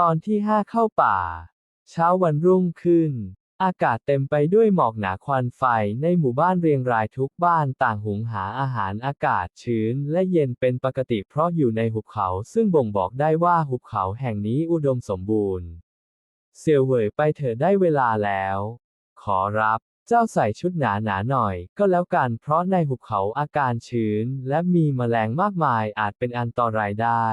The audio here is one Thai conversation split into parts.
ตอนที่ห้าเข้าป่า เช้าวันรุ่งขึ้น อากาศเต็มไปด้วยหมอกหนาควันไฟในหมู่บ้านเรียงรายทุกบ้านต่างหุงหาอาหารอากาศชื้นและเย็นเป็นปกติเพราะอยู่ในหุบเขาซึ่งบ่งบอกได้ว่าหุบเขาแห่งนี้อุดมสมบูรณ์ เสี่ยวเหวยไปเถอะได้เวลาแล้ว ขอรับเจ้าใส่ชุดหนาหนาหน่อยก็แล้วกันเพราะในหุบเขาอาการชื้น และมีแมลงมากมายอาจเป็นอันตรายได้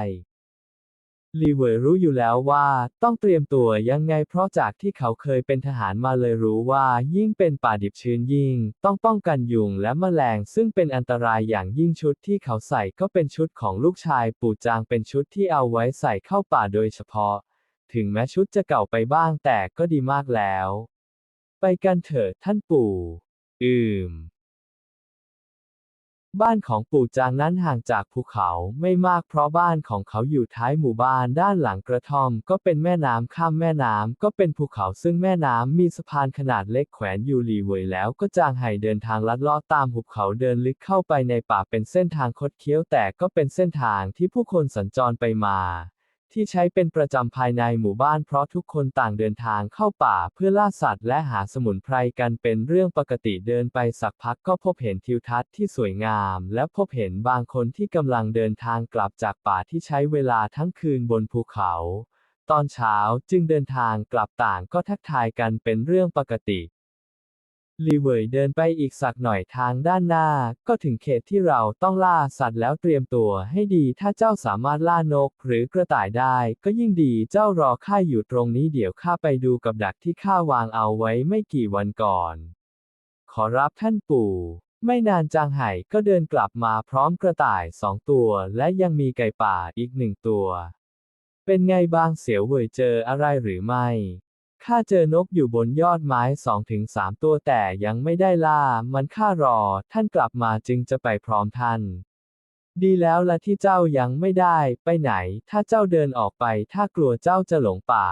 ลีเวยรู้อยู่แล้วว่าต้องเตรียมตัวยังไงเพราะจากที่เขาเคยเป็นทหารมาเลยรู้ว่ายิ่งเป็นป่าดิบชื้นยิ่ง ต้องป้องกันยุงและแมลงซึ่งเป็นอันตรายอย่างยิ่งชุดที่เขาใส่ก็เป็นชุดของลูกชายปู่จางเป็นชุดที่เอาไว้ใส่เข้าป่าโดยเฉพาะ ถึงแม้ชุดจะเก่าไปบ้างแต่ก็ดีมากแล้ว ไปกันเถิดท่านปู่ อืม บ้านของปู่จางนั้นห่างจากภูเขาไม่มากเพราะบ้านของเขาอยู่ท้ายหมู่บ้านด้านหลังกระท่อม ก็เป็นแม่น้ำข้ามแม่น้ำก็เป็นภูเขาซึ่งแม่น้ำมีสะพานขนาดเล็กแขวนอยู่หลีเวยแล้วก็จางไห่เดินทางลัดเลาะตามหุบเขาเดินลึกเข้าไปในป่าเป็นเส้นทางคดเคี้ยวแต่ก็เป็นเส้นทางที่ผู้คนสัญจรไปมา ที่ใช้เป็นประจำภายในหมู่บ้านเพราะทุกคนต่างเดินทางเข้าป่าเพื่อล่าสัตว์และหาสมุนไพรกันเป็นเรื่องปกติเดินไปสักพักก็พบเห็นทิวทัศน์ที่สวยงาม และพบเห็นบางคนที่กำลังเดินทางกลับจากป่าที่ใช้เวลาทั้งคืนบนภูเขา ตอนเช้าจึงเดินทางกลับต่างก็ทักทายกันเป็นเรื่องปกติ ลีเวยเดินไปอีกสักหน่อยทางด้านหน้า ก็ถึงเขตที่เราต้องล่าสัตว์แล้วเตรียมตัวให้ดี ถ้าเจ้าสามารถล่านกหรือกระต่ายได้ ก็ยิ่งดีเจ้ารอข้าอยู่ตรงนี้เดี๋ยวข้าไปดูกับดักที่ข้าวางเอาไว้ไม่กี่วันก่อน ขอรับท่านปู่ ไม่นานจางไห่ก็เดินกลับมาพร้อมกระต่ายสองตัว และยังมีไก่ป่าอีกหนึ่งตัว เป็นไงบางเสียวเว่ยเจออะไรหรือไม่ ข้าเจอนกอยู่บนยอดไม้สองถึงสามตัวแต่ยังไม่ได้ล่า มันข้ารอ ท่านกลับมาจึงจะไปพร้อมท่าน ดีแล้วละที่เจ้ายังไม่ได้ ไปไหน ถ้าเจ้าเดินออกไป ถ้ากลัวเจ้าจะหลงป่า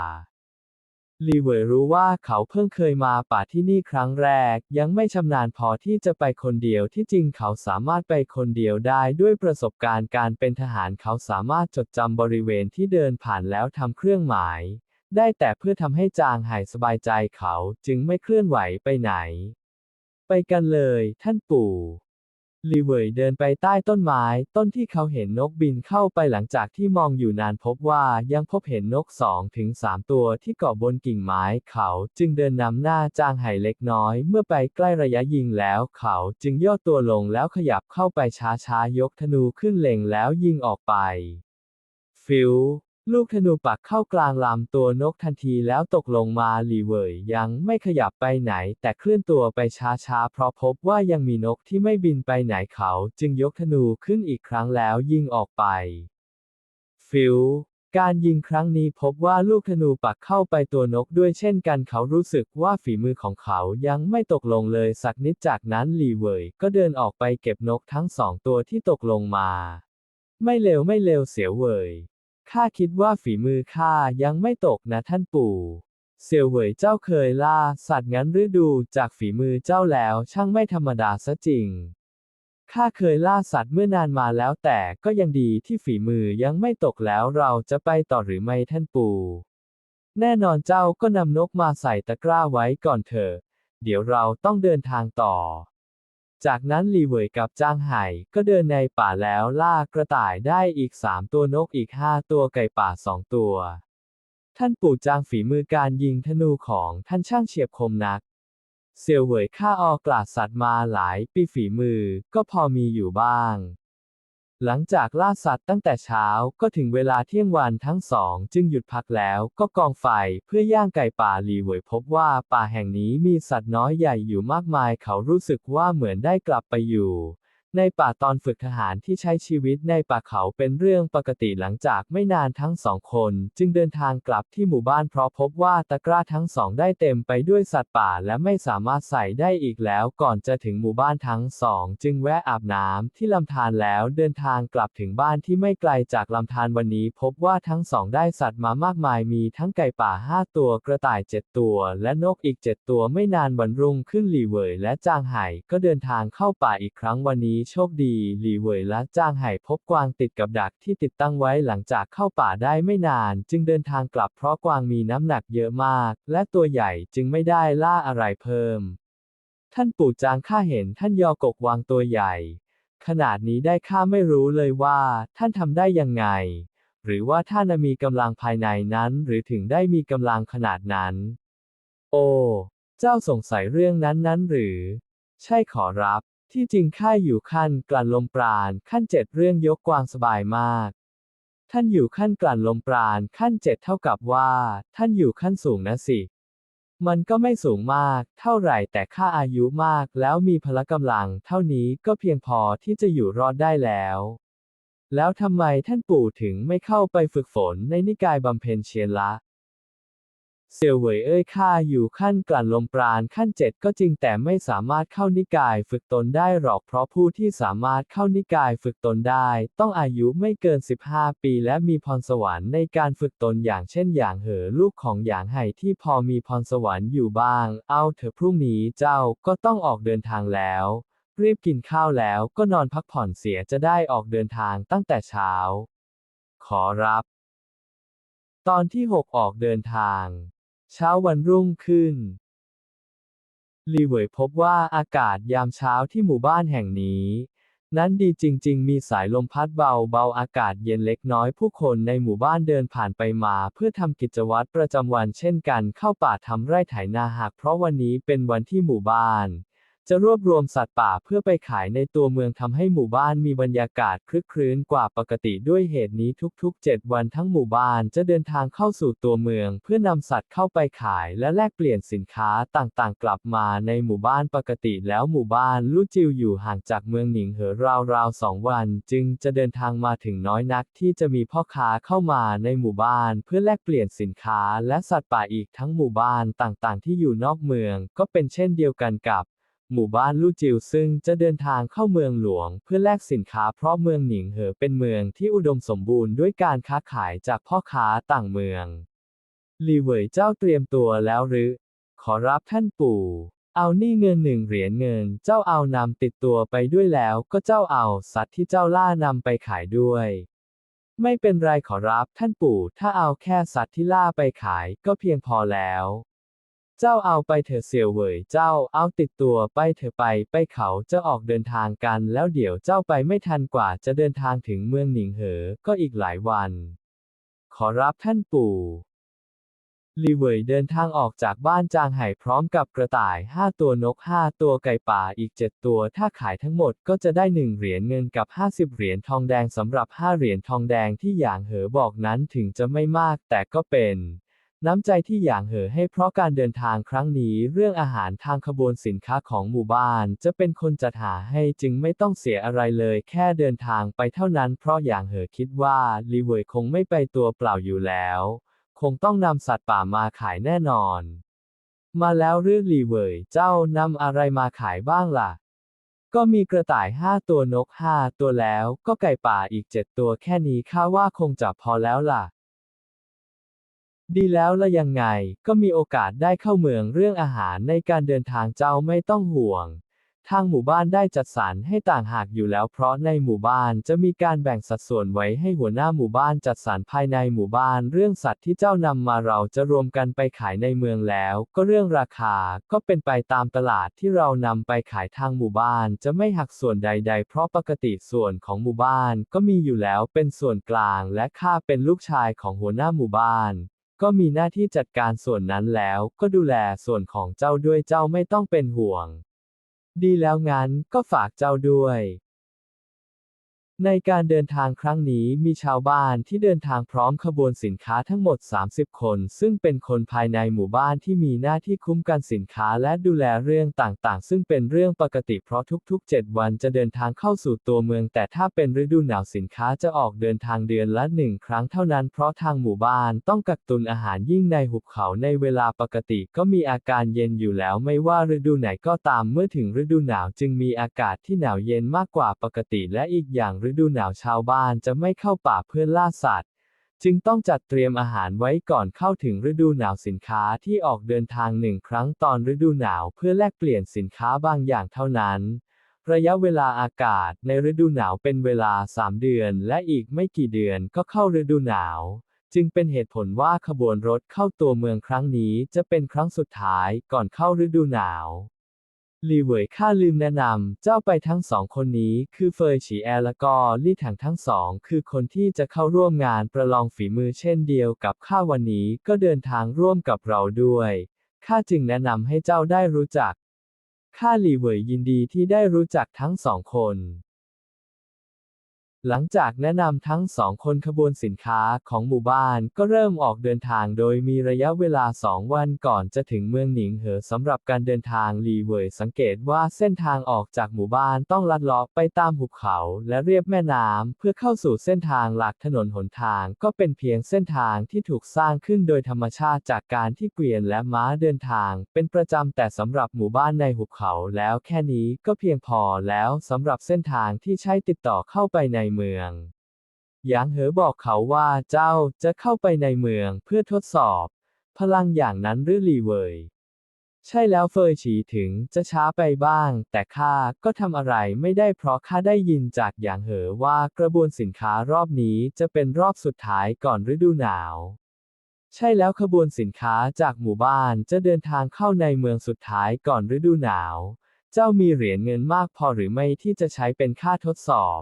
ลีเวยรู้ว่าเขาเพิ่งเคยมาป่าที่นี่ครั้งแรก ยังไม่ชำนาญพอที่จะไปคนเดียวที่จริงเขาสามารถไปคนเดียวได้ด้วยประสบการณ์การเป็นทหารเขาสามารถจดจำบริเวณที่เดินผ่านแล้วทำเครื่องหมาย ได้แต่เพื่อทำให้จางหายสบายใจเขาจึงไม่เคลื่อนไหวไปไหน ไปกันเลยท่านปู่ลีเวยเดินไปใต้ต้นไม้ ต้นที่เขาเห็นนกบินเข้าไปหลังจากที่มองอยู่นานพบว่ายังพบเห็นนกสองถึงสามตัวที่เกาะบนกิ่งไม้เขาจึงเดินนำหน้าจางไห่เล็กน้อย เมื่อไปใกล้ระยะยิงแล้ว เขาจึงย่อตัวลงแล้วขยับเข้าไปช้าๆยกธนูขึ้นเล็งแล้วยิงออกไป ฟิว ลูกธนูปักเข้ากลางลำตัวนกทันทีแล้วตกลงมาหลีเวยยังไม่ขยับไปไหน แต่เคลื่อนตัวไปช้าๆ เพราะพบว่ายังมีนกที่ไม่บินไปไหนเขา จึงยกธนูขึ้นอีกครั้งแล้วยิงออกไป ฟิวการยิงครั้งนี้พบว่าลูกธนูปักเข้าไปตัวนกด้วยเช่นกันเขารู้สึกว่าฝีมือของเขายังไม่ตกลงเลยสักนิดจากนั้นหลีเวยก็เดินออกไปเก็บนกทั้งสองตัวที่ตกลงมา ไม่เลวไม่เลวเสียวเวย ข้าคิดว่าฝีมือข้ายังไม่ตกนะท่านปู่เสี่ยวเหวยเจ้าเคยล่า สัตว์งั้นหรือดูจากฝีมือเจ้าแล้วช่างไม่ธรรมดาซะจริง ข้าเคยล่าสัตว์เมื่อนานมาแล้วแต่ก็ยังดีที่ฝีมือยังไม่ตกแล้วเราจะไปต่อหรือไม่ท่านปู่ แน่นอนเจ้าก็นำนกมาใส่ตะกร้าไว้ก่อนเถอะ เดี๋ยวเราต้องเดินทางต่อ จากนั้นลีเหวยกับจางไห่ก็เดินในป่าแล้วล่ากระต่ายได้อีกสามตัวนกอีกห้าตัวไก่ป่าสองตัว ท่านปู่จางฝีมือการยิงธนูของท่านช่างเฉียบคมนัก เซียวเหวยฆ่าออกลาดสัตว์มาหลายปีฝีมือก็พอมีอยู่บ้าง หลังจากล่าสัตว์ตั้งแต่เช้าก็ถึงเวลาเที่ยงวันทั้งสอง จึงหยุดพักแล้วก็กองไฟเพื่อย่างไก่ป่าหลีเหวยพบว่าป่าแห่งนี้มีสัตว์น้อยใหญ่อยู่มากมายเขารู้สึกว่าเหมือนได้กลับไปอยู่ ในป่าตอนฝึกทหารที่ใช้ชีวิตในป่าเขาเป็นเรื่องปกติหลังจากไม่นานทั้งสองคน จึงเดินทางกลับที่หมู่บ้านเพราะพบว่าตะกร้าทั้งสองได้เต็มไปด้วยสัตว์ป่าและไม่สามารถใส่ได้อีกแล้วก่อนจะถึงหมู่บ้านทั้งสอง จึงแวะอาบน้ำที่ลำธารแล้วเดินทางกลับถึงบ้านที่ไม่ไกลจากลำธารวันนี้ พบว่าทั้งสองได้สัตว์มามากมายมีทั้งไก่ป่าห้าตัวกระต่ายเจ็ดตัว และนกอีกเจ็ดตัวไม่นานวันรุ่งขึ้นหลีเหวยและจางไห่ก็เดินทางเข้าป่าอีกครั้งวันนี้นี้โชคดีหลีเหวยและจ้างไห่พบกวางติดกับดักที่ติดตั้งไว้หลังจากเข้าป่าได้ไม่นาน จึงเดินทางกลับเพราะกวางมีน้ำหนักเยอะมาก และตัวใหญ่จึงไม่ได้ล่าอะไรเพิ่ม ท่านปู่จางข้าเห็นท่านยอกกวางตัวใหญ่ ขนาดนี้ได้ข้าไม่รู้เลยว่า ท่านทำได้ยังไง หรือว่าท่านมีกำลังภายในนั้น หรือถึงได้มีกำลังขนาดนั้น โอ้ เจ้าสงสัยเรื่องนั้นนั้นหรือ ใช่ขอรับ ที่จริงข้าอยู่ขั้นกลั่นลมปราณขั้นเจ็ดเรื่องยกกวางสบายมาก ท่านอยู่ขั้นกลั่นลมปราณขั้นเจ็ดเท่ากับว่า ท่านอยู่ขั้นสูงนะสิ มันก็ไม่สูงมากเท่าไหร่แต่ข้าอายุมากแล้วมีพละกำลัง เท่านี้ก็เพียงพอที่จะอยู่รอดได้แล้ว แล้วทำไมท่านปู่ถึงไม่เข้าไปฝึกฝนในนิกายบำเพ็ญเชียนละ เสี่ยวเหวยเอ้ยข้าอยู่ขั้นกลั่นลมปราณขั้นเจ็ดก็จริงแต่ไม่สามารถเข้านิกายฝึกตนได้หรอกเพราะผู้ที่สามารถเข้านิกายฝึกตนได้ ต้องอายุไม่เกิน 15 ปีและมีพรสวรรค์ในการฝึกตนอย่างเช่นอย่างเหอลูกของหยางไห่ที่พอมีพรสวรรค์อยู่บ้าง เอาเถอะพรุ่งนี้เจ้าก็ต้องออกเดินทางแล้ว รีบกินข้าวแล้วก็นอนพักผ่อนเสียจะได้ออกเดินทางตั้งแต่เช้า ขอรับ ตอนที่ 6 ออกเดินทาง เช้าวันรุ่งขึ้นลีเหวยพบว่าอากาศยามเช้าที่หมู่บ้านแห่งนี้ นั้นดีจริง ๆ มีสายลมพัดเบาเบาอากาศเย็นเล็กน้อยผู้คนในหมู่บ้านเดินผ่านไปมา เพื่อทำกิจวัตรประจำวันเช่นกันเข้าป่าทำไร่ไถนาหากเพราะวันนี้เป็นวันที่หมู่บ้าน จะรวบรวมสัตว์ป่าเพื่อไปขายในตัวเมืองทำให้หมู่บ้านมีบรรยากาศคลึกครื้นกว่าปกติด้วยเหตุนี้ทุกๆ 7 วันทั้งหมู่บ้านจะเดินทางเข้าสู่ตัวเมือง เพื่อนำสัตว์เข้าไปขายและแลกเปลี่ยนสินค้าต่างๆ กลับมาในหมู่บ้านปกติแล้วหมู่บ้านลู่จิวอยู่ห่างจากเมืองหนิงเหอราวๆสองวัน จึงจะเดินทางมาถึงน้อยนักที่จะมีพ่อค้าเข้ามาในหมู่บ้าน เพื่อแลกเปลี่ยนสินค้าและสัตว์ป่าอีกทั้งหมู่บ้านต่างๆ ที่อยู่นอกเมือง ก็เป็นเช่นเดียวกันกับ หมู่บ้านลู่จิวซึ่งจะเดินทางเข้าเมืองหลวง เพื่อแลกสินค้าเพราะเมืองหนิงเหอเป็นเมืองที่อุดมสมบูรณ์ด้วยการค้าขายจากพ่อค้าต่างเมืองลีเหวยเจ้าเตรียมตัวแล้วหรือ ขอรับท่านปู่ เอานี่เงินหนึ่งเหรียญเงิน เจ้าเอานำติดตัวไปด้วยแล้วก็เจ้าเอาสัตว์ที่เจ้าล่านำไปขายด้วย ไม่เป็นไรขอรับท่านปู่ ถ้าเอาแค่สัตว์ที่ล่าไปขายก็เพียงพอแล้ว เจ้าเอาไปเถอะเสี่ยวเหวยเจ้าเอาติดตัวไปเถอะไปไปเขาจะออกเดินทางกันแล้วเดี๋ยวเจ้าไปไม่ทันกว่าจะเดินทางถึงเมืองหนิงเหอ ก็อีกหลายวัน ขอรับท่านปู่ลีเหวยเดินทางออกจากบ้านจางไห่พร้อมกับกระต่าย 5 ตัวนก 5 ตัวไก่ป่าอีก 7 ตัว ถ้าขายทั้งหมดก็จะได้ 1 เหรียญเงินกับ 50 เหรียญทองแดงสำหรับ 5 เหรียญทองแดงที่หยางเหอบอกนั้นถึงจะไม่มากแต่ก็เป็น น้ำใจที่หยางเหอให้เพราะการเดินทางครั้งนี้เรื่องอาหารทางขบวนสินค้าของหมู่บ้าน จะเป็นคนจัดหาให้จึงไม่ต้องเสียอะไรเลย แค่เดินทางไปเท่านั้นเพราะหยางเหอคิดว่าลีเวยคงไม่ไปตัวเปล่าอยู่แล้ว คงต้องนำสัตว์ป่ามาขายแน่นอน มาแล้วเรื่องลีเวยเจ้านำอะไรมาขายบ้างล่ะ ก็มีกระต่ายห้าตัวนกห้าตัวแล้ว ก็ไก่ป่าอีกเจ็ดตัวแค่นี้ข้าว่าคงจะพอแล้วล่ะ ดีแล้วละยังไง ก็มีโอกาสได้เข้าเมืองเรื่องอาหารในการเดินทางเจ้าไม่ต้องห่วง ทางหมู่บ้านได้จัดสรรให้ต่างหากอยู่แล้วเพราะในหมู่บ้านจะมีการแบ่งสัดส่วนไว้ให้หัวหน้าหมู่บ้านจัดสรรภายในหมู่บ้าน เรื่องสัตว์ที่เจ้านำมาเราจะรวมกันไปขายในเมืองแล้ว ก็เรื่องราคาก็เป็นไปตามตลาดที่เรานำไปขายทางหมู่บ้านจะไม่หักส่วนใด ๆ เพราะปกติส่วนของหมู่บ้านก็มีอยู่แล้วเป็นส่วนกลางและข้าเป็นลูกชายของหัวหน้าหมู่บ้าน ก็มีหน้าที่จัดการส่วนนั้นแล้วก็ดูแลส่วนของเจ้าด้วยเจ้าไม่ต้องเป็นห่วง ดีแล้วงั้นก็ฝากเจ้าด้วย ในการเดินทางครั้งนี้มีชาวบ้านที่เดินทางพร้อมขบวนสินค้าทั้งหมด 30 คน ซึ่งเป็นคนภายในหมู่บ้านที่มีหน้าที่คุ้มกันสินค้าและดูแลเรื่องต่างๆ ซึ่งเป็นเรื่องปกติเพราะทุก ๆ 7 วันจะเดินทางเข้าสู่ตัวเมือง แต่ถ้าเป็นฤดูหนาวสินค้าจะออกเดินทางเดือนละหนึ่งครั้งเท่านั้น เพราะทางหมู่บ้านต้องกักตุนอาหารยิ่งในหุบเขาในเวลาปกติก็มีอาการเย็นอยู่แล้วไม่ว่าฤดูไหนก็ตามเมื่อถึงฤดูหนาวจึงมีอากาศที่หนาวเย็นมากกว่าปกติและอีกอย่างฤฤดูหนาวชาวบ้านจะไม่เข้าป่าเพื่อล่าสัตว์ จึงต้องจัดเตรียมอาหารไว้ก่อนเข้าถึงฤดูหนาวสินค้าที่ออกเดินทางหนึ่งครั้งตอนฤดูหนาวเพื่อแลกเปลี่ยนสินค้าบางอย่างเท่านั้น ระยะเวลาอากาศในฤดูหนาวเป็นเวลา 3 เดือน และอีกไม่กี่เดือนก็เข้าฤดูหนาว จึงเป็นเหตุผลว่าขบวนรถเข้าตัวเมืองครั้งนี้จะเป็นครั้งสุดท้ายก่อนเข้าฤดูหนาว ลีเหวยข้าลืมแนะนำ เจ้าไปทั้งสองคนนี้ คือเฟยฉีแอและก็ลี่ถังทั้งสอง คือคนที่จะเข้าร่วมงานประลองฝีมือเช่นเดียวกับข้าวันนี้ก็เดินทางร่วมกับเราด้วย ข้าจึงแนะนำให้เจ้าได้รู้จัก ข้าหลีเหวยยินดีที่ได้รู้จักทั้งสองคน หลังจากแนะนำทั้งสองคนขบวนสินค้าของหมู่บ้านก็เริ่มออกเดินทางโดยมีระยะเวลาสองวันก่อนจะถึงเมืองหนิงเหอสำหรับการเดินทางลีเวยสังเกตว่าเส้นทางออกจากหมู่บ้านต้องลัดเลาะไปตามหุบเขาและเรียบแม่น้ำเพื่อเข้าสู่เส้นทางหลักถนนหนทางก็เป็นเพียงเส้นทางที่ถูกสร้างขึ้นโดยธรรมชาติจากการที่เกวียนและม้าเดินทาง เป็นประจำแต่สำหรับหมู่บ้านในหุบเขาแล้วแค่นี้ก็เพียงพอแล้วสำหรับเส้นทางที่ใช้ติดต่อเข้าไปในเมืองหยางเหอบอกเขาว่าเจ้าจะเข้าไปในเมืองเพื่อทดสอบ พลังอย่างนั้นหรือลีเวยใช่แล้วเฟยฉีถึงจะช้าไปบ้าง แต่ข้าก็ทำอะไรไม่ได้เพราะข้าได้ยินจากหยางเหอว่ากระบวนสินค้ารอบนี้จะเป็นรอบสุดท้ายก่อนฤดูหนาว ใช่แล้วขบวนสินค้าจากหมู่บ้านจะเดินทางเข้าในเมืองสุดท้ายก่อนฤดูหนาว เจ้ามีเหรียญเงินมากพอหรือไม่ที่จะใช้เป็นค่าทดสอบ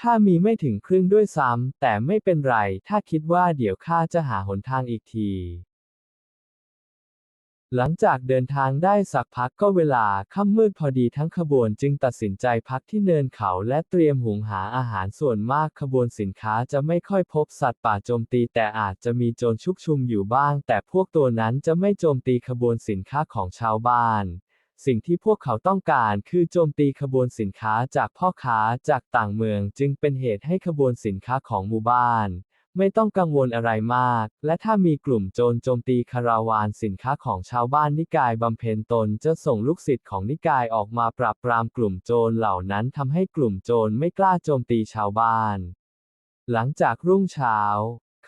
ข้ามีไม่ถึงครึ่งด้วยซ้ำแต่ไม่เป็นไร ถ้าคิดว่าเดี๋ยวข้าจะหาหนทางอีกที หลังจากเดินทางได้สักพักก็เวลาค่ำมืดพอดีทั้งขบวนจึงตัดสินใจพักที่เนินเขาและเตรียมหุงหาอาหารส่วนมากขบวนสินค้าจะไม่ค่อยพบสัตว์ป่าโจมตีแต่อาจจะมีโจรชุกชุมอยู่บ้าง แต่พวกตัวนั้นจะไม่โจมตีขบวนสินค้าของชาวบ้าน สิ่งที่พวกเขาต้องการคือโจมตีขบวนสินค้าจากพ่อค้าจากต่างเมืองจึงเป็นเหตุให้ขบวนสินค้าของหมู่บ้าน ไม่ต้องกังวลอะไรมาก และถ้ามีกลุ่มโจรโจมตีคาราวานสินค้าของชาวบ้านนิกายบำเพ็ญตนจะส่งลูกศิษย์ของนิกายออกมาปราบปรามกลุ่มโจรเหล่านั้นทำให้กลุ่มโจรไม่กล้าโจมตีชาวบ้าน หลังจากรุ่งเช้า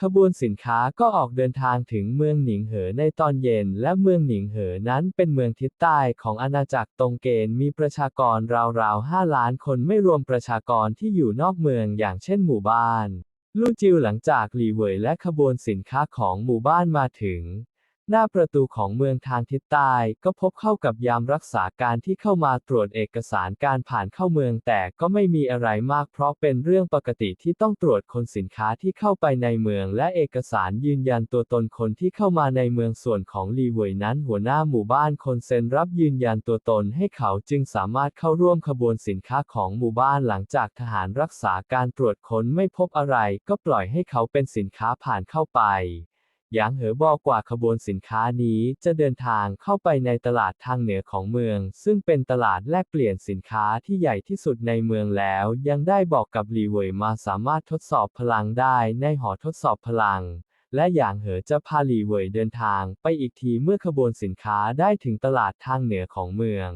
ขบวนสินค้าก็ออกเดินทางถึงเมืองหนิงเหอในตอนเย็น และเมืองหนิงเหอนั้นเป็นเมืองทิศใต้ของอาณาจักรตงเกนมีประชากรราวๆ 5 ล้านคนไม่รวมประชากรที่อยู่นอกเมืองอย่างเช่นหมู่บ้าน ลู่จิวหลังจากหลีเหวยและขบวนสินค้าของหมู่บ้านมาถึง หน้าประตูของเมืองทางทิศใต้ก็พบเข้ากับยามรักษาการที่เข้ามาตรวจเอกสารการผ่านเข้าเมืองแต่ก็ไม่มีอะไรมากเพราะเป็นเรื่องปกติที่ต้องตรวจคนสินค้าที่เข้าไปในเมือง และเอกสารยืนยันตัวตนคนที่เข้ามาในเมืองส่วนของลีเวยนั้นหัวหน้าหมู่บ้านคนเซ็นรับยืนยันตัวตนให้เขาจึงสามารถเข้าร่วมขบวนสินค้าของหมู่บ้านหลังจากทหารรักษาการตรวจค้นไม่พบอะไร ก็ปล่อยให้เขาเป็นสินค้าผ่านเข้าไป หยางเหอบอกว่าขบวนสินค้านี้จะเดินทางเข้าไปในตลาดทางเหนือของเมือง ซึ่งเป็นตลาดแลกเปลี่ยนสินค้าที่ใหญ่ที่สุดในเมืองแล้ว ยังได้บอกกับหลีเหวยมาสามารถทดสอบพลังได้ในหอทดสอบพลัง และหยางเหอจะพาหลีเหวยเดินทางไปอีกทีเมื่อขบวนสินค้าได้ถึงตลาดทางเหนือของเมือง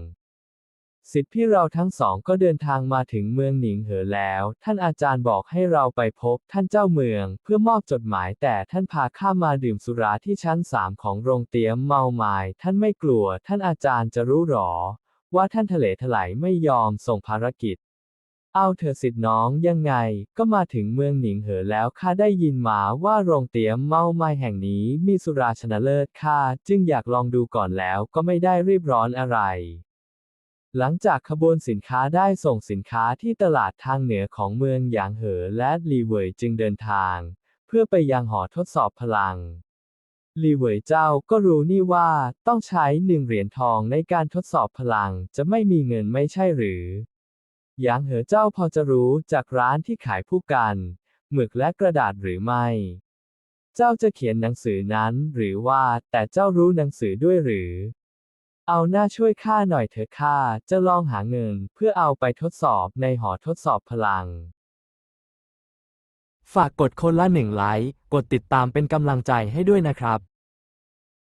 สิทธิพี่เราทั้งสองก็เดินทางมาถึงเมืองหนิงเหอแล้ว ท่านอาจารย์บอกให้เราไปพบท่านเจ้าเมือง เพื่อมอบจดหมายแต่ท่านพาข้ามาดื่มสุราที่ชั้นสามของโรงเตี๊ยมเมาไมายท่านไม่กลัว ท่านอาจารย์จะรู้หรอ ว่าท่านทะเลถลายไม่ยอมส่งภารกิจ เอาเถอสิทธิ์น้องยังไง ก็มาถึงเมืองหนิงเหอแล้วข้าได้ยินมาว่าโรงเตี๋ยมเมาไม้แห่งนี้มีสุราชนะเลิศข้าจึงอยากลองดูก่อนแล้วก็ไม่ได้รีบร้อนอะไร หลังจากขบวนสินค้าได้ส่งสินค้าที่ตลาดทางเหนือของเมืองหยางเหอและลีเหวยจึงเดินทาง เพื่อไปยังหอทดสอบพลังลีเหวยเจ้าก็รู้นี่ว่าต้องใช้หนึ่งเหรียญทองในการทดสอบพลังจะไม่มีเงินไม่ใช่หรือหยางเหอเจ้าพอจะรู้จากร้านที่ขายผู้กันหมึกและกระดาษหรือไม่ เจ้าจะเขียนหนังสือนั้นหรือว่าแต่เจ้ารู้หนังสือด้วยหรือ เอาหน้าช่วยข้าหน่อยเถอะข้าจะลองหาเงินเพื่อเอาไปทดสอบในหอทดสอบพลัง ฝากกดคนละหนึ่งไลค์ กดติดตามเป็นกำลังใจให้ด้วยนะครับ